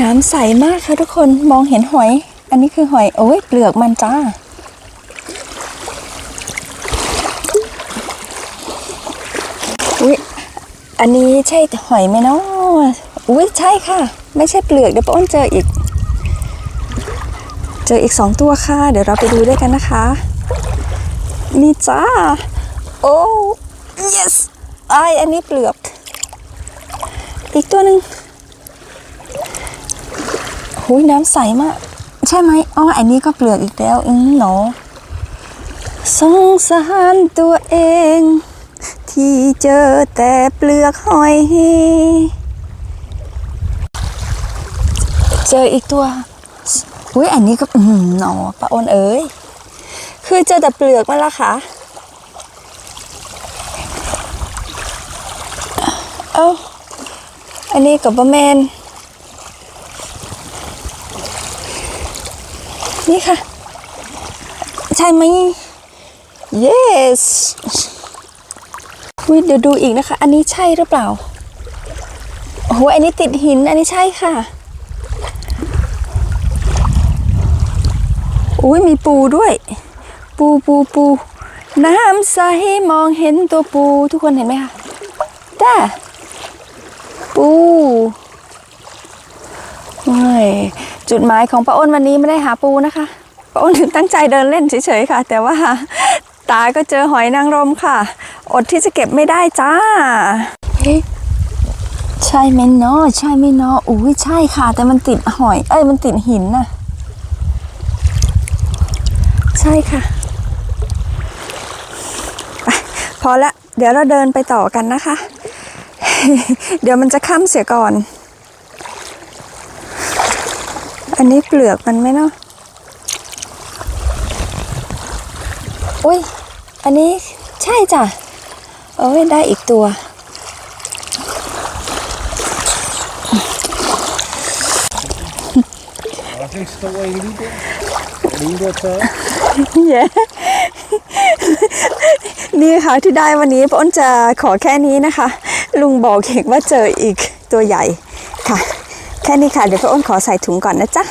น้ำใสมากค่ะทุกคนมองเห็นหอย อันนี้คือหอย โอ้ยเปลือกมันจ้า อุ๊ยอันนี้ใช่หอยไหมเนาะอุ๊ยใช่ค่ะ ไม่ใช่เปลือกเดี๋ยวป้อนเจออีก เจออีกสองตัวค่ะ เดี๋ยวเราไปดูด้วยกันนะคะนี่จ้า โอ้ yes ไออันนี้เปลือก อีกตัวหนึ่ง หุยน้ำใสมาก ใช่ไหมอ๋ออันนี้ก็เปลือกอีกแล้วอืมหนอสงสารตัวเอง ที่เจอแต่เปลือกหอย เจออีกตัวอุ้ยอันนี้ก็อืมหนอป้าอ้นเอ้ยคือเจอแต่เปลือกมันละค่ะเอ้าอันนี้กับบะแมน นี่ค่ะ ใช่ไหม yes อุ๊ยเดี๋ยวดูอีกนะคะ อันนี้ใช่หรือเปล่า โอ้โห อันนี้ติดหิน อันนี้ใช่ค่ะ อุ้ยมีปูด้วย ปูปูปู น้ำใสมองเห็นตัวปู ทุกคนเห็นไหมคะด้าปู จุดหมายของป้าอ้นวันนี้ไม่ได้หาปูนะคะป้าอ้นตั้งใจเดินเล่นเฉยๆค่ะ แต่ว่าตาก็เจอหอยนางรมค่ะ อดที่จะเก็บไม่ได้จ้าเฮ้ยใช่ไหมเนาะใช่ไหมเนาะอุ้ยใช่ค่ะ แต่มันติดหอย เอ้ยมันติดหินน่ะ ใช่ค่ะไปพอละเดี๋ยวเราเดินไปต่อกันนะคะ เดี๋ยวมันจะค่ำเสียก่อน อันนี้เปลือกมันไหมเนาะอุ้ย อันนี้ใช่จ้ะเอ้ยได้อีกตัว Wat is het alweer lieden? Lieden zo? เย้นี่ค่ะที่ได้วันนี้ป้าอ้นจะขอแค่นี้นะคะ ลุงบอกเห็นว่าเจออีกตัวใหญ่ค่ะ แค่นี้ค่ะ เดี๋ยวป้าอ้นขอใส่ถุงก่อนนะจ๊ะ